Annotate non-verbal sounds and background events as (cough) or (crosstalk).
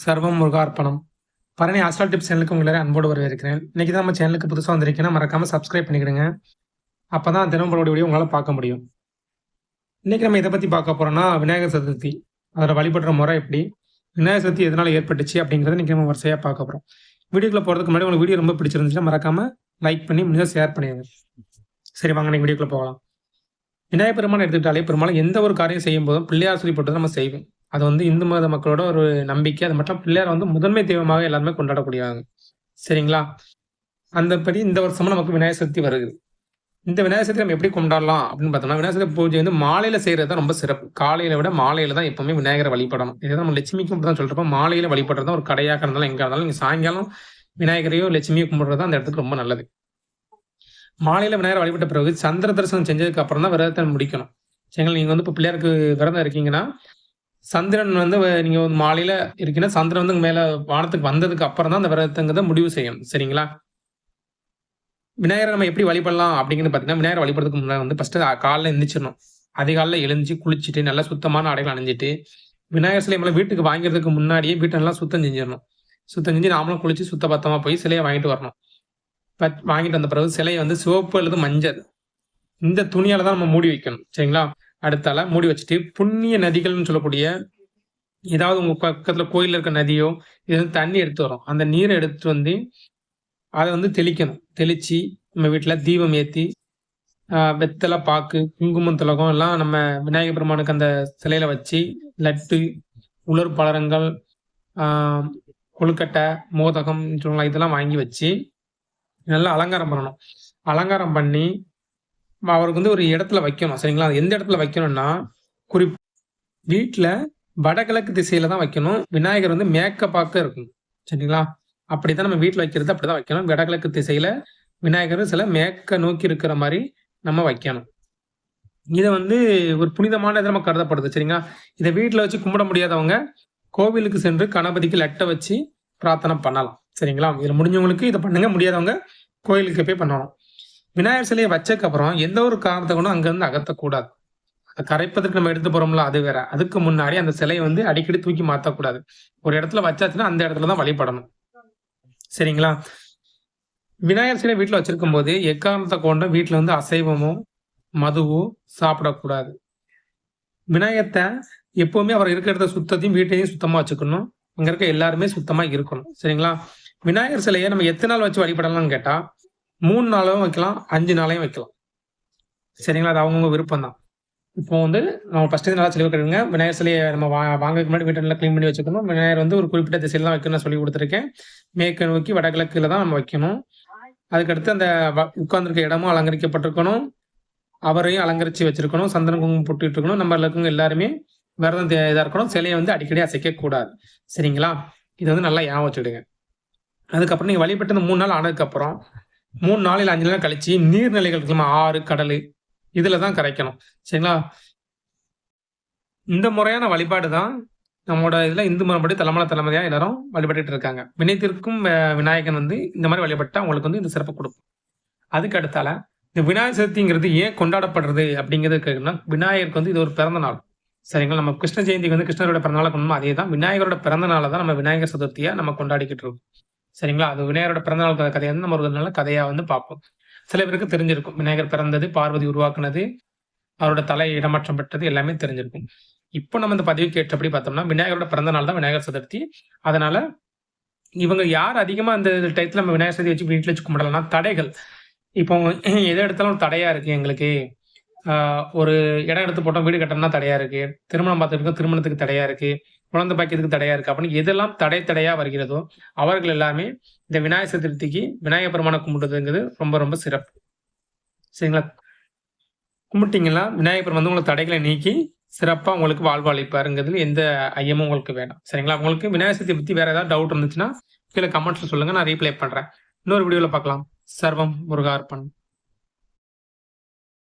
சர்வம் முருகார்ப்பணம் Bharani astral tips சேனலுக்கு உங்களை அன்போடு வரவேற்கிறேன். இன்னைக்கு தான் நம்ம சேனலுக்கு புதுசாக வந்திருக்கீங்கன்னா மறக்காமல் சப்ஸ்கிரைப் பண்ணிக்கிடுங்க. அப்போ தான் போடக்கூடிய வீடியோ உங்களால் பார்க்க முடியும். இன்றைக்கி நம்ம இதை பற்றி பார்க்க போகிறோம்னா விநாயகர் சதுர்த்தி. அதோட வழிபடுற முறை எப்படி விநாயகர் சதுர்த்தி எதனால் ஏற்பட்டுச்சு அப்படிங்கிறத இன்றைக்கி நம்ம வரிசையாக பார்க்க போகிறோம் வீடியோக்குள்ள போகிறதுக்கு முன்னாடி உங்களுக்கு வீடியோ ரொம்ப பிடிச்சிருந்துச்சுன்னா மறக்காமல் லைக் பண்ணி முடிஞ்சா ஷேர் பண்ணிடுங்க. சரி வாங்க நீங்கள் வீடியோக்குள்ளே போகலாம். விநாயகர் பெருமான எடுத்துக்கிட்டாலே பெருமாள் எந்த ஒரு காரியம் செய்யும் போதும் பிள்ளையார் சொல்லி போட்டு நம்ம செய்வேன் அது வந்து இந்து மத மக்களோட ஒரு நம்பிக்கை. அது மட்டும் பிள்ளையார் வந்து முதன்மை தெய்வமாக எல்லாருமே கொண்டாடக்கூடியவாங்க. சரிங்களா? அந்தபடி இந்த வருஷமும் நமக்கு விநாயகர் சதுர்த்தி வருது. இந்த விநாயகர் சதுர்த்தி நம்ம எப்படி கொண்டாடலாம் அப்படின்னு பார்த்தோம்னா விநாயகர் சதுர்த்தி பூஜை வந்து மாலையில செய்யறது தான் ரொம்ப சிறப்பு. காலையில விட மாலையில தான் எப்பவுமே விநாயகரை வழிபடணும். இதை நம்ம லட்சுமிக்கும் தான் சொல்றப்ப மாலையில வழிபடுறது தான் ஒரு கடையாக இருந்தாலும் எங்க இருந்தாலும் நீங்க சாயங்காலம் விநாயகரையோ லட்சுமியோ கும்பிடுறது அந்த இடத்துக்கு ரொம்ப நல்லது. மாலையில விநாயகர் வழிபட்ட பிறகு சந்திர தரிசனம் செஞ்சதுக்கு அப்புறம் தான் விரதத்தை முடிக்கணும். சரிங்களா? நீங்க வந்து இப்போ பிள்ளையாருக்கு விரதம் இருக்கீங்கன்னா சந்திரன் வந்து நீங்கள் நீங்க வந்து மாலையில இருக்கீங்கன்னா சந்திரன் வந்து மேல வானத்துக்கு வந்ததுக்கு அப்புறம் தான் அந்த விரதத்துங்கிறத முடிவு செய்யும். சரிங்களா? விநாயகரை நம்ம எப்படி வழிபடலாம் அப்படிங்கிறது பார்த்தீங்கன்னா விநாயகர் வழிபடுறதுக்கு முன்னாடி வந்து ஃபர்ஸ்ட் காலைல எந்திரிச்சிடணும். அதிகாலில் எழுந்து குளிச்சுட்டு நல்லா சுத்தமான ஆடைகள் அணிஞ்சிட்டு விநாயகர் சிலை மேலே வீட்டுக்கு வாங்கிறதுக்கு முன்னாடியே வீட்டை நல்லா சுத்தம் செஞ்சிடணும். சுத்தம் செஞ்சு நாமளும் குளிச்சு சுத்த பத்தமா போய் சிலையை வாங்கிட்டு வரணும். பட் வாங்கிட்டு வந்த பிறகு சிலையை வந்து சிவப்பு அல்லது மஞ்சள் இந்த துணியால தான் நம்ம மூடி வைக்கணும். சரிங்களா? அடுத்தால மூடி வச்சுட்டு புண்ணிய நதிகள்னு சொல்லக்கூடிய ஏதாவது உங்க பக்கத்துல கோயில்ல இருக்க நதியோ இது வந்து தண்ணி எடுத்து வரும். அந்த நீரை எடுத்து வந்து அதை வந்து தெளிக்கணும். தெளிச்சு நம்ம வீட்டுல தீபம் ஏத்தி வெத்தலை பாக்கு குங்குமம் திலகம் எல்லாம் நம்ம விநாயகர் பெருமானுக்கு அந்த சிலையில வச்சு லட்டு உலர் பலரங்கள் ஆஹ் கொழுக்கட்டை மோதகம் சொல்லலாம் இதெல்லாம் வாங்கி வச்சு நல்லா அலங்காரம் பண்ணணும். அலங்காரம் பண்ணி அவருக்கு வந்து ஒரு இடத்துல வைக்கணும் சரிங்களா? எந்த இடத்துல வைக்கணும்னா குறிப் வீட்டில் வடகிழக்கு திசையில தான் வைக்கணும். விநாயகர் வந்து மேக்க பார்க்க இருக்கும் சரிங்களா? அப்படிதான் நம்ம வீட்டில் வைக்கிறது அப்படிதான் வைக்கணும். வடகிழக்கு திசையில விநாயகர் சில மேக்க நோக்கி இருக்கிற மாதிரி நம்ம வைக்கணும். இதை வந்து ஒரு புனிதமான இதை நம்ம கருதப்படுது சரிங்களா? இதை வீட்டில் வச்சு கும்பிட முடியாதவங்க கோவிலுக்கு சென்று கணபதிக்கு லெட்டை வச்சு பிரார்த்தனை பண்ணலாம் சரிங்களா? இதில் முடிஞ்சவங்களுக்கு இதை பண்ணுங்க முடியாதவங்க கோயிலுக்கு போய் பண்ணணும் விநாயகர் சிலையை வச்சதுக்கு அப்புறம் எந்த ஒரு காரணத்தை கொண்டும் அங்கிருந்து அகற்றக்கூடாது அதை கரைப்பதற்கு நம்ம எடுத்து போறோம்ல அது வேற. அதுக்கு முன்னாடி அந்த சிலையை வந்து அடிக்கடி தூக்கி மாற்றக்கூடாது ஒரு இடத்துல வச்சாச்சுன்னா அந்த இடத்துல தான் வழிபடணும். சரிங்களா? விநாயகர் சிலை வீட்டில் வச்சிருக்கும் போது எக்காரணத்தை கொண்ட வீட்டில் வந்து அசைவமோ மதுவோ சாப்பிடக்கூடாது. விநாயகத்தை எப்பவுமே அவர் இருக்கிற இடத்த சுத்தத்தையும் வீட்டையும் சுத்தமா வச்சுக்கணும். அங்க இருக்க எல்லாருமே சுத்தமா இருக்கணும். சரிங்களா? விநாயகர் சிலையை நம்ம எத்தனை நாள் வச்சு வழிபடலாம்னு கேட்டால் மூணு நாளும் வைக்கலாம் அஞ்சு நாளையும் வைக்கலாம். சரிங்களா? அது அவங்கவுங்க விருப்பம் தான் இப்போ வந்து நம்ம ஃபஸ்ட்டு நல்லா சொல்லி வைக்கிறீங்க விநாயகர் சிலையை நம்ம வா வாங்கறதுக்கு முன்னாடி வீட்டை நல்லா க்ளீன் பண்ணி வச்சுக்கணும். விநாயகர் வந்து ஒரு குறிப்பிட்ட திசையில் தான் வைக்கணும்னு சொல்லி கொடுத்துருக்கேன். மேற்கு நோக்கி வடகிழக்குல தான் நம்ம வைக்கணும். அதுக்கடுத்து அந்த உட்கார்ந்துருக்க இடமும் அலங்கரிக்கப்பட்டிருக்கணும். அவரையும் அலங்கரிச்சு வச்சிருக்கணும். சந்தன குங்குமம் போட்டுட்டு இருக்கணும் நம்ம இருக்கவங்க எல்லாருமே விரதம் தே- இருக்கணும். சிலையை வந்து அடிக்கடி அசைக்கக்கூடாது. சரிங்களா? இது வந்து நல்லா ஞாபகம் வச்சுடுங்க அதுக்கப்புறம் நீங்கள் வழிபட்டு இந்த மூணு நாள் ஆனதுக்கப்புறம் மூணு நாளில் அஞ்சு நாள் கழிச்சு நீர்நிலைகள் நம்ம ஆறு கடல். இதில் தான் கரைக்கணும். சரிங்களா? இந்த முறையான வழிபாடு தான் நம்மளோட இதுல இந்து முறைப்படி தலைமுறை தலைமுறையாக எல்லாரும் வழிபட்டுட்டு இருக்காங்க. வினைத்திற்கும் விநாயகன் வந்து இந்த மாதிரி வழிபட்டா அவங்களுக்கு வந்து இந்த சிறப்பு கொடுக்கும். அதுக்கு அடுத்தால இந்த விநாயகர் சதுர்த்திங்கிறது ஏன் கொண்டாடப்படுறது அப்படிங்கிறது கேக்குன்னா விநாயகருக்கு வந்து இது ஒரு பிறந்த நாள். சரிங்களா? நம்ம கிருஷ்ண ஜெயந்திக்கு வந்து கிருஷ்ணரோட பிறந்தநாளை கொண்டாடும் அதே தான் விநாயகரோட பிறந்த நாளை தான் நம்ம விநாயகர் சதுர்த்தியை நம்ம கொண்டாடிக்கிட்டு இருக்கோம். சரிங்களா? அது விநாயகரோட பிறந்தநாள் கதை கதையை வந்து நம்ம ஒரு நல்ல கதையாக வந்து பார்ப்போம். சில பேருக்கு தெரிஞ்சிருக்கும். விநாயகர் பிறந்தது பார்வதி உருவாக்குனது அவரோட தலை இடமாற்றம் பெற்றது எல்லாமே தெரிஞ்சிருக்கும். இப்போ நம்ம இந்த பதிவுக்கு ஏற்றபடி பார்த்தோம்னா விநாயகரோட பிறந்த நாள் தான் விநாயகர் சதுர்த்தி. அதனால இவங்க யார் அதிகமாக அந்த டயத்தில் நம்ம விநாயகர் சதுர்த்தி வச்சு வீட்டில் வச்சு கும்பிடலாம்னா தடைகள். இப்போ (clears throat) எதை எடுத்தாலும் தடையாக இருக்குது எங்களுக்கு. ஒரு இடம் எடுத்து போட்டோம் வீடு கட்டணும்னா தடையாக இருக்குது திருமணம் பார்த்துருக்கோம் திருமணத்துக்கு தடையாக இருக்குது குழந்தை பாக்கியத்துக்கு தடையா இருக்கு. அப்படின்னு எதெல்லாம் தடை தடையா வருகிறதோ அவர்கள் எல்லாமே இந்த விநாயகர் சதுர்த்திக்கு விநாயகர் பெருமானை கும்பிடுறதுங்கிறது ரொம்ப ரொம்ப சிறப்பு. சரிங்களா? கும்பிட்டீங்களா விநாயகர் வந்து உங்களுக்கு தடைகளை நீக்கி சிறப்பாக உங்களுக்கு வாழ்வாளிப்பாருங்கிறதுல எந்த ஐயமும் உங்களுக்கு வேண்டாம் சரிங்களா? உங்களுக்கு விநாயகர் சதுர்த்தி பற்றி வேற ஏதாவது டவுட் இருந்துச்சுன்னா கீழே கமெண்ட்ஸ்ல சொல்லுங்க. நான் ரீப்ளை பண்றேன். இன்னொரு வீடியோவில் பார்க்கலாம். சர்வம் முருகார்ப்பணம்.